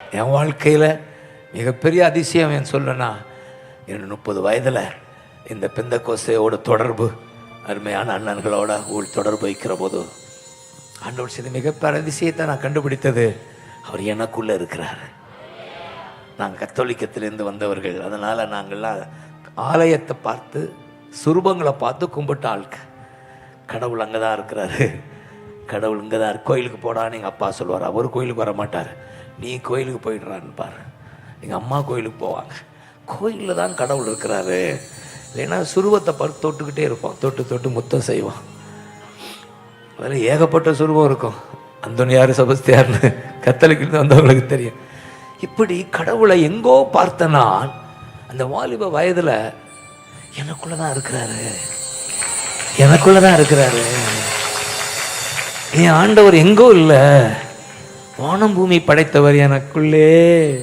என் வாழ்க்கையில் மிகப்பெரிய அதிசயம் என் சொல்லனா என் முப்பது வயதில் இந்த பெந்த கோசையோட தொடர்பு அருமையான அண்ணன்களோட உள் தொடர்பு வைக்கிற போது ஆண்டவர் சில மிகப்பெரிய அதிசயத்தை நான் கண்டுபிடித்தது அவர் எனக்குள்ளே இருக்கிறார். நாங்கள் கத்தோலிக்கத்திலேருந்து வந்தவர்கள் அதனால் நாங்கள்லாம் ஆலயத்தை பார்த்து சுரூபங்களை பார்த்து கும்பிட்ட ஆட்கள் கடவுள் அங்கே தான் இருக்கிறாரு. கடவுள் இங்கே தான் கோயிலுக்கு போடான்னு எங்கள் அப்பா சொல்லுவார். அவர் கோயிலுக்கு வர மாட்டார். நீ கோயிலுக்கு போயிடுறான்னு பாரு. எங்கள் அம்மா கோயிலுக்கு போவாங்க. கோயிலில் தான் கடவுள் இருக்கிறாரு. இல்லைன்னா சுருவத்தை பார்த்து தொட்டுக்கிட்டே இருப்போம் தொட்டு தொட்டு முத்தம் செய்வோம் அதில் ஏகப்பட்ட சுருவம் இருக்கும். அந்தோனியார் சபஸ்தியார்னு. கத்தலிக்கிட்டு வந்தவங்களுக்கு தெரியும். இப்படி கடவுளை எங்கோ பார்த்த நான் அந்த வாலிப வயதில் எனக்குள்ளே தான் இருக்கிறாரு. எனக்குள்ளே தான் இருக்கிறாரு. என் ஆண்டவர் எங்கோ இல்லை? வானம் பூமி படைத்தவர் எனக்குள்ளே.